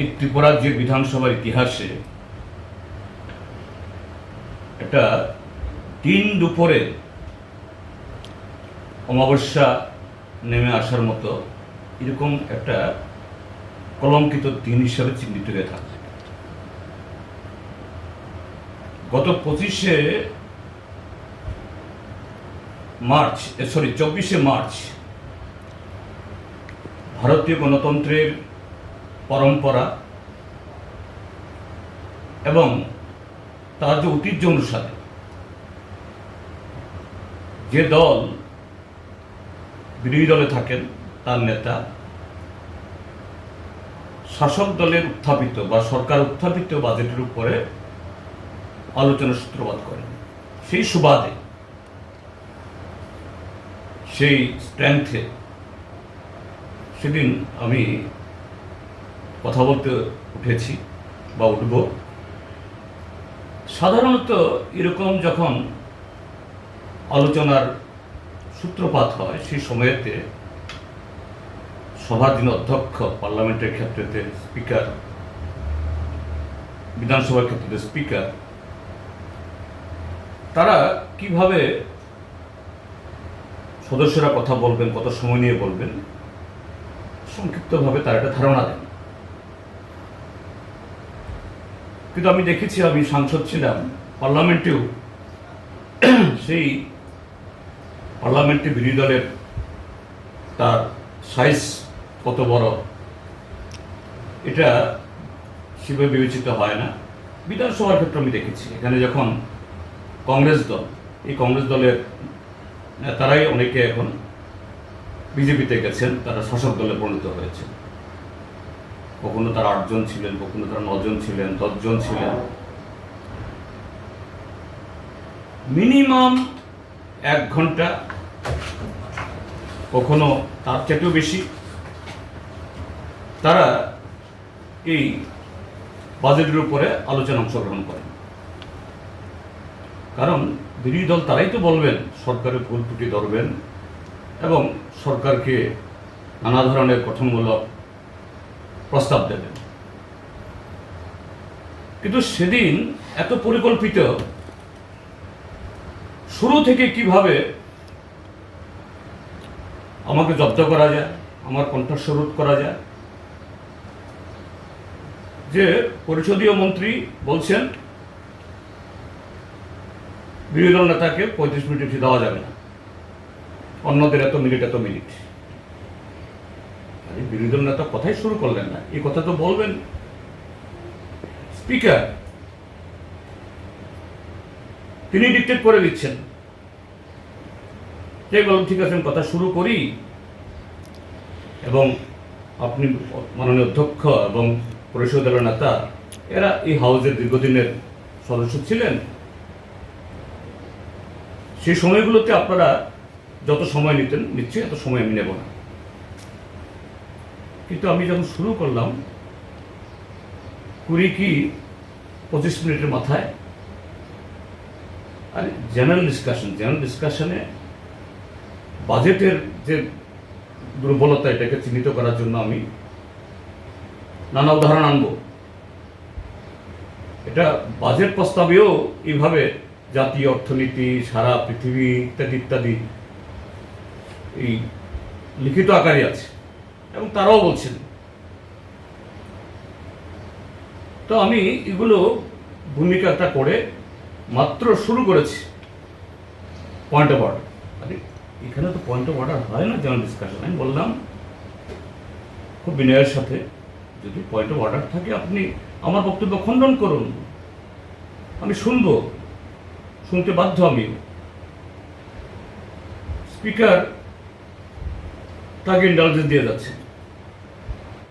এই ত্রিপুরা যে বিধানসভার ইতিহাসে একটা দিন দুপুরে অমাবস্যা নেমে আসার মতো এরকম একটা কলঙ্কিত দিন হিসাবে চিহ্নিত হয়ে থাকে। গত পঁচিশে মার্চ সরি, চব্বিশে মার্চ ভারতীয় গণতন্ত্রের পরম্পরা এবং তার যে ঐতিহ্য অনুসারে যে দল বিরোধী দলে থাকেন, তার নেতা শাসক দলের উত্থাপিত বা সরকার উত্থাপিত বাজেটের উপরে আলোচনা সূত্রপাত করেন। সেই সুবাদে, সেই স্ট্রেংথে সেদিন আমি কথা বলতে উঠেছি বা উঠব। সাধারণত এরকম যখন আলোচনার সূত্রপাত হয়, সেই সময়েতে সভাধীন অধ্যক্ষ, পার্লামেন্টের ক্ষেত্রেতে স্পিকার, বিধানসভার ক্ষেত্রে স্পিকার, তারা কীভাবে সদস্যরা কথা বলবেন, কত সময় নিয়ে বলবেন, সংক্ষিপ্তভাবে তার একটা ধারণা দেন। কিন্তু আমি দেখেছি, আমি সাংসদ ছিলাম, পার্লামেন্টেও। সেই পার্লামেন্টে বিরোধী দলের তার সাইজ কত বড়, এটা সেভাবে বিবেচিত হয় না। বিধানসভার ক্ষেত্রে আমি দেখেছি, এখানে যখন কংগ্রেস দল, এই কংগ্রেস দলের নেতারাই অনেকে এখন বিজেপিতে গেছেন, তারা শাসক দলে পরিণত হয়েছে কখনো তার আটজন ছিলেন, কখনো তারা নজন ছিলেন, দশজন ছিলেন। মিনিমাম এক ঘণ্টা কখনো তার চাইতেও বেশি। তারা এই বাজেটের উপরে আলোচনা অংশগ্রহণ করেন। কারণ বিরোধী দল তারাই তো বলবেন, সরকারের ভুল ত্রুটি ধরবেন এবং সরকারকে নানা ধরনের গঠনমূলক প্রস্তাব দেবেন। কিন্তু সেদিন এত পরিকল্পিত শুরু থেকে কীভাবে আমাকে জব্দ করা যায়, আমার কণ্ঠস্বর রোধ করা যায়? যে পরিষদীয় মন্ত্রী বলছেন, বিরোধী দল নেতাকে পঁয়ত্রিশ মিনিট দেওয়া যাবে না। অন্যদের এত মিনিট এত মিনিট। বিরোধী দল নেতা কথাই শুরু করলেন না এই কথা তো বলবেন। স্পিকার, তিনি ডিকটেট করে দিচ্ছেন। ঠিক আছে, আমি কথা শুরু করি। এবং আপনি মাননীয় অধ্যক্ষ এবং পরিষদের নেতা, এরা এই হাউসের দীর্ঘদিনের সদস্য ছিলেন। সেই সময়গুলোতে আপনারা যত সময় নিতেন, নিশ্চয়ই এত সময় আমি নেব না। কিন্তু আমি যখন শুরু করলাম, কুড়ি কি পঁচিশ মিনিটের মাথায়, আর জেনারেল ডিসকাশন জেনারেল ডিসকাশনে বাজেটের যে দুর্বলতা এটাকে চিহ্নিত করার জন্য আমি নানা উদাহরণ আনব। এটা বাজেট প্রস্তাবেও এইভাবে জাতীয় অর্থনীতি, সারা পৃথিবী ইত্যাদি ইত্যাদি, এই লিখিত আকারে আছে। এবং তারাও বলছেন। তো আমি এগুলো ভূমিকাটা করে মাত্র শুরু করেছি। পয়েন্ট অফ অর্ডার আরে, এখানে তো পয়েন্ট অফ অর্ডার হয় না জেনারেল ডিসকাশন আমি বললাম, খুব বিনয়ের সাথে, যদি পয়েন্ট অফ অর্ডার থাকে, আপনি আমার বক্তব্য খণ্ডন করুন। আমি শুনব। শুনতে বাধ্য আমি। স্পিকার তাকে ইন্টালিজেন্স দিয়ে যাচ্ছে।